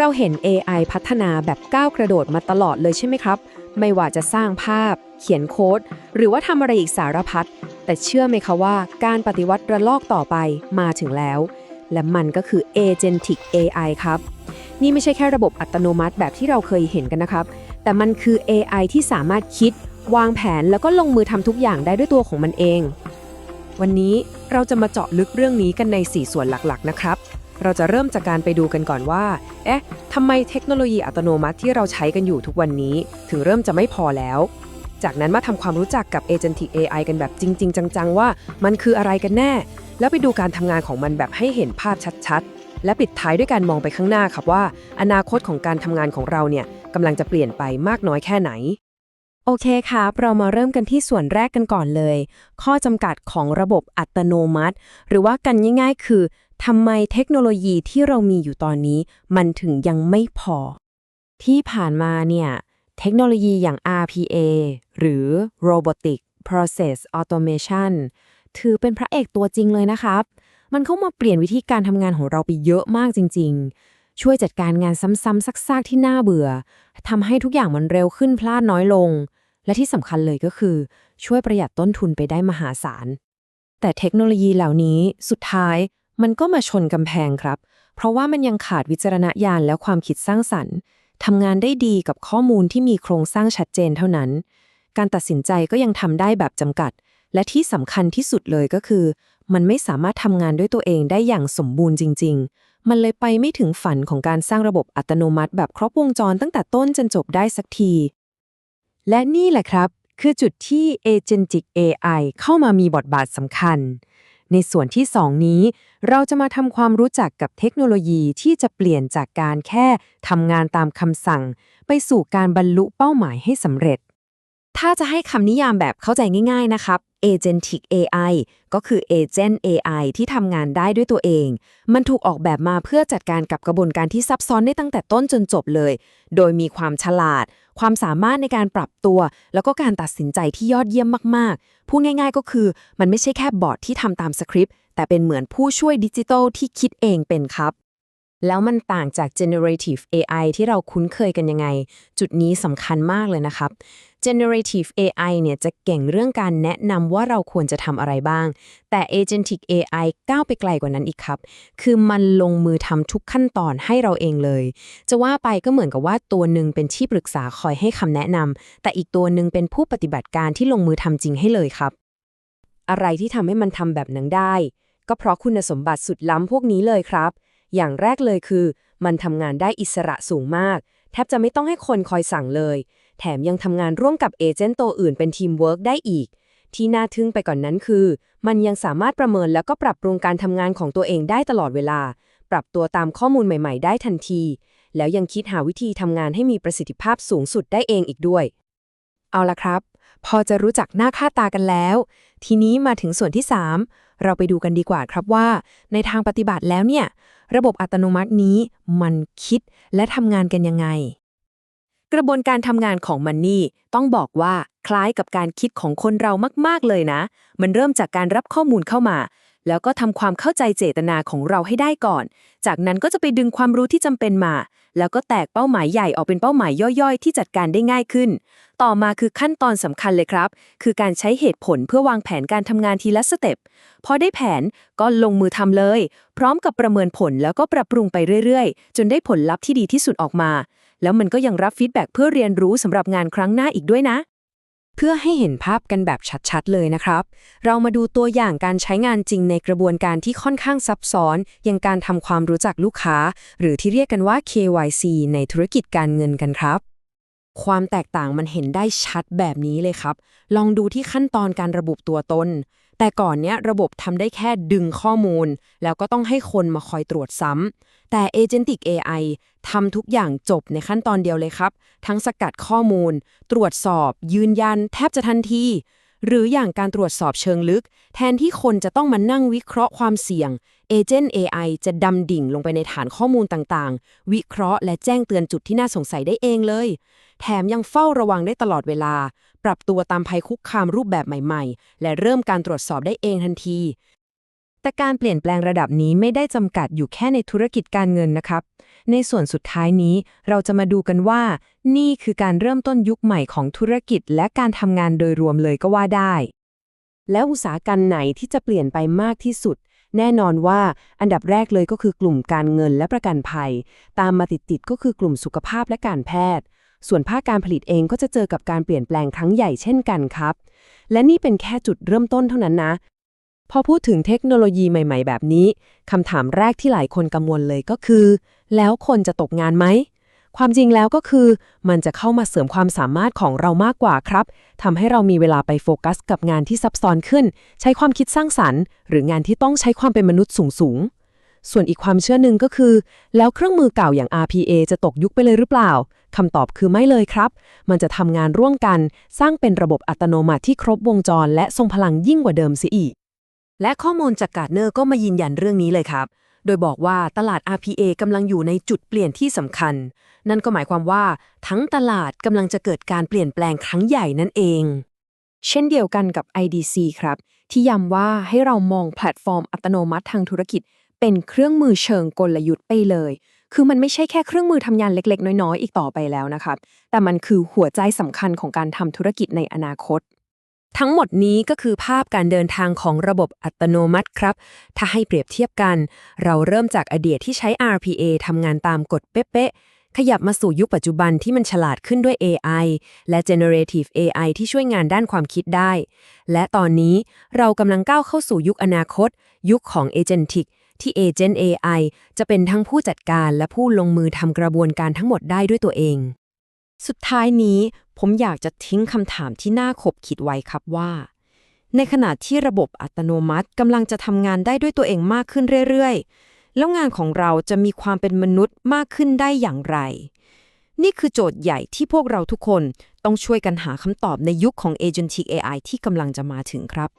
เราเห็น AI พัฒนาแบบก้าวกระโดดมาตลอดเลยใช่ไหมครับ ไม่ว่าจะสร้างภาพ เขียนโค้ด หรือว่าทำอะไรอีกสารพัด แต่เชื่อไหมคะว่าการปฏิวัติระลอกต่อไปมาถึงแล้ว และมันก็คือ Agentic AI ครับ นี่ไม่ใช่แค่ระบบอัตโนมัติแบบที่เราเคยเห็นกันนะครับ แต่มันคือ AI ที่สามารถคิด วางแผนแล้วก็ลงมือทำทุกอย่างได้ด้วยตัวของมันเอง วันนี้เราจะมาเจาะลึกเรื่องนี้กันใน 4 ส่วนหลักๆ นะครับ เราจะเริ่มจากการไปดูกันก่อนว่า เอ๊ะทำไมเทคโนโลยีอัตโนมัติที่เราใช้กันอยู่ทุกวันนี้ ถึงเริ่มจะไม่พอแล้ว จากนั้นมาทำความรู้จักกับ Agentic AI กันแบบจริง ๆ จัง ๆ ว่ามันคืออะไรกันแน่ แล้วไปดูการทำงานของมันแบบให้เห็นภาพชัดๆ และปิดท้ายด้วยการมองไปข้างหน้าครับว่า อนาคตของการทำงานของเราเนี่ยกำลังจะเปลี่ยนไปมากน้อยแค่ไหนโอเคครับ เรามาเริ่มกันที่ส่วนแรกกันก่อนเลย ข้อจำกัดของระบบอัตโนมัติ หรือว่ากันง่ายๆ คือ ทำไมเทคโนโลยีที่เรามีอยู่ตอนนี้ มันถึงยังไม่พอ ที่ผ่านมาเนี่ย เทคโนโลยีอย่าง RPA หรือ Robotic Process Automation ถือเป็นพระเอกตัวจริงเลยนะครับ มันเข้ามาเปลี่ยนวิธีการทำงานของเราไปเยอะมากจริง ๆ ช่วยจัดการงานซ้ำๆซากๆ ที่น่าเบื่อทำให้ทุกอย่างมันเร็วขึ้นพลาดน้อยลง และที่สำคัญเลยก็คือ ช่วยประหยัดต้นทุนไปได้มหาศาลแต่เทคโนโลยีเหล่านี้สุดท้าย มันก็มาชนกำแพงครับ เพราะว่ามันยังขาดวิจารณญาณและความคิดสร้างสรรค์ทำงานได้ดีกับข้อมูลที่มีโครงสร้างชัดเจนเท่านั้น การตัดสินใจก็ยังทำได้แบบจำกัด และที่สำคัญที่สุดเลยก็คือ มันไม่สามารถทำงานด้วยตัวเองได้อย่างสมบูรณ์จริง ๆ มันเลยไปไม่ถึงฝันของการสร้างระบบอัตโนมัติแบบครบวงจรตั้งแต่ต้นจนจบได้สักที และนี่แหละครับ คือจุดที่ Agentic AI เข้ามามีบทบาทสำคัญ ในส่วนที่ 2 นี้ เราจะมาทำความรู้จักกับเทคโนโลยีที่จะเปลี่ยนจากการแค่ทำงานตามคำสั่ง ไปสู่การบรรลุเป้าหมายให้สำเร็จ ถ้าจะให้คำนิยามแบบเข้าใจง่าย ๆ นะครับ Agentic AI ก็คือ Agent AI ที่ทำงานได้ด้วยตัวเอง มันถูกออกแบบมาเพื่อจัดการกับกระบวนการที่ซับซ้อนได้ตั้งแต่ต้นจนจบเลย โดยมีความฉลาด ความสามารถในการปรับตัว แล้วก็การตัดสินใจที่ยอดเยี่ยมมากๆ พูดง่าย ๆ ก็คือมันไม่ใช่แค่บอร์ดที่ทำตามสคริปต์ แต่เป็นเหมือนผู้ช่วยดิจิทัลที่คิดเองเป็นครับ แล้วมันต่างจาก generative AI ที่เราคุ้นเคยกันยังไง จุดนี้สำคัญมากเลยนะครับ generative AI เนี่ยจะเก่งเรื่องการแนะนำว่าเราควรจะทำอะไรบ้าง แต่ agentic AI ก้าวไปไกลกว่านั้นอีกครับ คือมันลงมือทำทุกขั้นตอนให้เราเองเลย จะว่าไปก็เหมือนกับว่าตัวหนึ่งเป็นที่ปรึกษาคอยให้คำแนะนำแต่อีกตัวหนึ่งเป็นผู้ปฏิบัติการที่ลงมือทำจริงให้เลยครับ อะไรที่ทำให้มันทำแบบนั้นได้ ก็เพราะคุณสมบัติสุดล้ำพวกนี้เลยครับ อย่างแรกเลยคือ มันทำงานได้อิสระสูงมาก แทบจะไม่ต้องให้คนคอยสั่งเลย แถมยังทำงานร่วมกับเอเจนต์ตัวอื่นเป็นทีมเวิร์กได้อีก ที่น่าทึ่งไปก่อนนั้นคือ มันยังสามารถประเมินแล้วก็ปรับปรุงการทำงานของตัวเองได้ตลอดเวลา ปรับตัวตามข้อมูลใหม่ ๆ ได้ทันที แล้วยังคิดหาวิธีทำงานให้มีประสิทธิภาพสูงสุดได้เองอีกด้วย เอาละครับ พอจะรู้จักหน้าค่าตากันแล้ว ทีนี้มาถึงส่วนที่ 3 เราไปดูกันดีกว่าครับว่า ในทางปฏิบัติแล้วเนี่ย ระบบอัตโนมัตินี้มันคิดและทำงานกันยังไง กระบวนการทำงานของมันนี่ต้องบอกว่าคล้ายกับการคิดของคนเรามาก ๆ เลยนะ มันเริ่มจากการรับข้อมูลเข้ามา แล้วก็ทำความเข้าใจเจตนาของเราให้ได้ก่อน จากนั้นก็จะไปดึงความรู้ที่จำเป็นมา แล้วก็แตกเป้าหมายใหญ่ออกเป็นเป้าหมายย่อยๆ ที่จัดการได้ง่ายขึ้น ต่อมาคือขั้นตอนสำคัญเลยครับ คือการใช้เหตุผลเพื่อวางแผนการทำงานทีละสเต็ป พอได้แผนก็ลงมือทำเลย พร้อมกับประเมินผลแล้วก็ปรับปรุงไปเรื่อยๆ จนได้ผลลัพธ์ที่ดีที่สุดออกมา แล้วมันก็ยังรับฟีดแบ็กเพื่อเรียนรู้สำหรับงานครั้งหน้าอีกด้วยนะ เพื่อให้เห็นภาพกันแบบชัดๆเลยนะครับ เรามาดูตัวอย่างการใช้งานจริงในกระบวนการที่ค่อนข้างซับซ้อน อย่างการทำความรู้จักลูกค้า หรือที่เรียกกันว่า KYC ในธุรกิจการเงินกันครับความแตกต่างมันเห็นได้ชัดแบบนี้เลยครับ ลองดูที่ขั้นตอนการระบุตัวตน แต่ก่อนเนี้ยระบบทำได้แค่ดึงข้อมูล แล้วก็ต้องให้คนมาคอยตรวจซ้ำ แต่ Agentic AI ทำทุกอย่างจบในขั้นตอนเดียวเลยครับ ทั้งสกัดข้อมูล ตรวจสอบ ยืนยัน แทบจะทันที หรืออย่างการตรวจสอบเชิงลึก แทนที่คนจะต้องมานั่งวิเคราะห์ความเสี่ยง Agent AI จะดำดิ่งลงไปในฐานข้อมูลต่างๆ วิเคราะห์และแจ้งเตือนจุดที่น่าสงสัยได้เองเลย แถมยังเฝ้าระวังได้ตลอดเวลา ปรับตัวตามภัยคุกคามรูปแบบใหม่ๆ และเริ่มการตรวจสอบได้เองทันที แต่การเปลี่ยนแปลงระดับนี้ไม่ได้จำกัดอยู่แค่ในธุรกิจการเงินนะครับ ในส่วนสุดท้ายนี้เราจะมาดูกันว่า นี่คือการเริ่มต้นยุคใหม่ของธุรกิจ และการทำงานโดยรวมเลยก็ว่าได้ แล้วอุตสาหกรรมไหนที่จะเปลี่ยนไปมากที่สุดแน่นอนว่าอันดับแรกเลยก็คือกลุ่มการเงินและประกันภัย ตามมาติดๆก็คือกลุ่มสุขภาพและการแพทย์ ส่วนภาคการผลิตเองก็จะเจอกับการเปลี่ยนแปลงครั้งใหญ่เช่นกันครับ และนี่เป็นแค่จุดเริ่มต้นเท่านั้นนะ พอพูดถึงเทคโนโลยีใหม่ ๆ แบบนี้คำถามแรกที่หลายคนกังวลเลยก็คือ แล้วคนจะตกงานไหมความจริงแล้วก็คือ มันจะเข้ามาเสริมความสามารถของเรามากกว่าครับทำให้เรามีเวลาไปโฟกัสกับงานที่ซับซ้อนขึ้น ใช้ความคิดสร้างสรรค์ หรืองานที่ต้องใช้ความเป็นมนุษย์สูงๆส่วนอีกความเชื่อหนึ่งก็คือ แล้วเครื่องมือเก่าอย่าง RPA จะตกยุคไปเลยหรือเปล่า คำตอบคือไม่เลยครับ มันจะทำงานร่วมกัน สร้างเป็นระบบอัตโนมัติที่ครบวงจร และทรงพลังยิ่งกว่าเดิมเสียอีก และข้อมูลจากการ์ดเนอร์ก็มายืนยันเรื่องนี้เลยครับ โดยบอกว่าตลาด RPA กำลังอยู่ในจุดเปลี่ยนที่สำคัญ นั่นก็หมายความว่า ทั้งตลาดกำลังจะเกิดการเปลี่ยนแปลงครั้งใหญ่นั่นเอง เช่นเดียวกันกับ IDC ครับ ที่ย้ำว่าให้เรามองแพลตฟอร์มอัตโนมัติทางธุรกิจ เป็นเครื่องมือเชิงกลยุทธ์ไปเลย คือมันไม่ใช่แค่เครื่องมือทำงานเล็ก ๆ น้อย ๆ อีกต่อไปแล้วนะครับ แต่มันคือหัวใจสำคัญของการทำธุรกิจในอนาคต ทั้งหมดนี้ก็คือภาพการเดินทางของระบบอัตโนมัติครับ ถ้าให้เปรียบเทียบกัน เราเริ่มจากอดีตที่ใช้ RPA ทำงานตามกฎเป๊ะๆขยับมาสู่ยุคปัจจุบันที่มันฉลาดขึ้นด้วย AI และ Generative AI ที่ช่วยงานด้านความคิดได้ และตอนนี้เรากำลังก้าวเข้าสู่ยุคอนาคต ยุคของ Agentic ที่ Agent AI จะเป็นทั้งผู้จัดการและผู้ลงมือทำกระบวนการทั้งหมดได้ด้วยตัวเอง สุดท้ายนี้ผมอยากจะทิ้งคำถามที่น่าขบคิดไว้ครับว่า ในขณะที่ระบบอัตโนมัติกำลังจะทำงานได้ด้วยตัวเองมากขึ้นเรื่อยๆ แล้วงานของเราจะมีความเป็นมนุษย์มากขึ้นได้อย่างไร นี่คือโจทย์ใหญ่ที่พวกเราทุกคนต้องช่วยกันหาคำตอบในยุคของ Agentic AI ที่กำลังจะมาถึงครับ